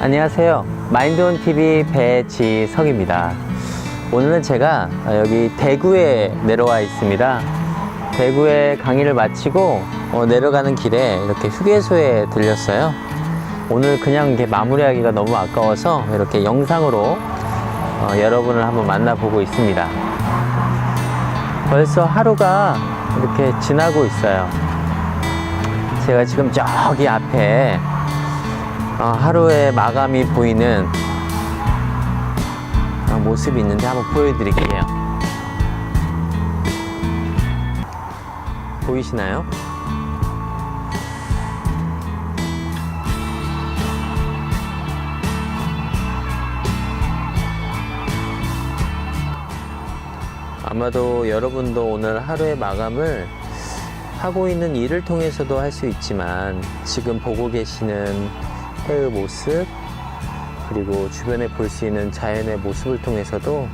안녕하세요. 마인드온 TV 배지석입니다. 오늘은 제가 여기 대구에 내려와 있습니다. 대구에 강의를 마치고 어, 내려가는 길에 이렇게 휴게소에 들렸어요. 오늘 그냥 이렇게 마무리하기가 너무 아까워서 이렇게 영상으로 어, 여러분을 한번 만나보고 있습니다. 벌써 하루가 이렇게 지나고 있어요. 제가 지금 저기 앞에 어, 하루의 마감이 보이는 어, 모습이 있는데 한번 보여드릴게요. 보이시나요? 아마도 여러분도 오늘 하루의 마감을 하고 있는 일을 통해서도 할 수 있지만 지금 보고 계시는 해의 모습 그리고 주변에 볼 수 있는 자연의 모습을 통해서도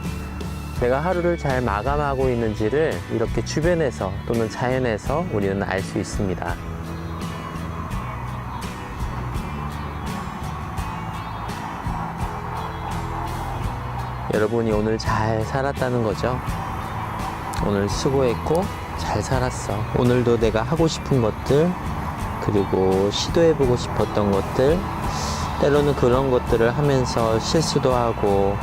내가 하루를 잘 마감하고 있는지를 이렇게 주변에서 또는 자연에서 우리는 알 수 있습니다. 여러분이 오늘 잘 살았다는 거죠. 오늘 수고했고 잘 살았어. 오늘도 내가 하고 싶은 것들, 그리고 시도해보고 싶었던 것들, 때로는 그런 것들을 하면서 실수도 하고,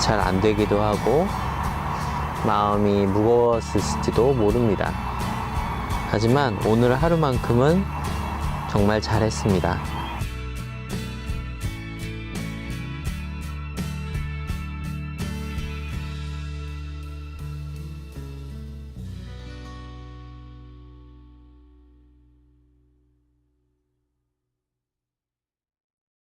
잘 안 되기도 하고, 마음이 무거웠을지도 모릅니다. 하지만 오늘 하루만큼은 정말 잘했습니다.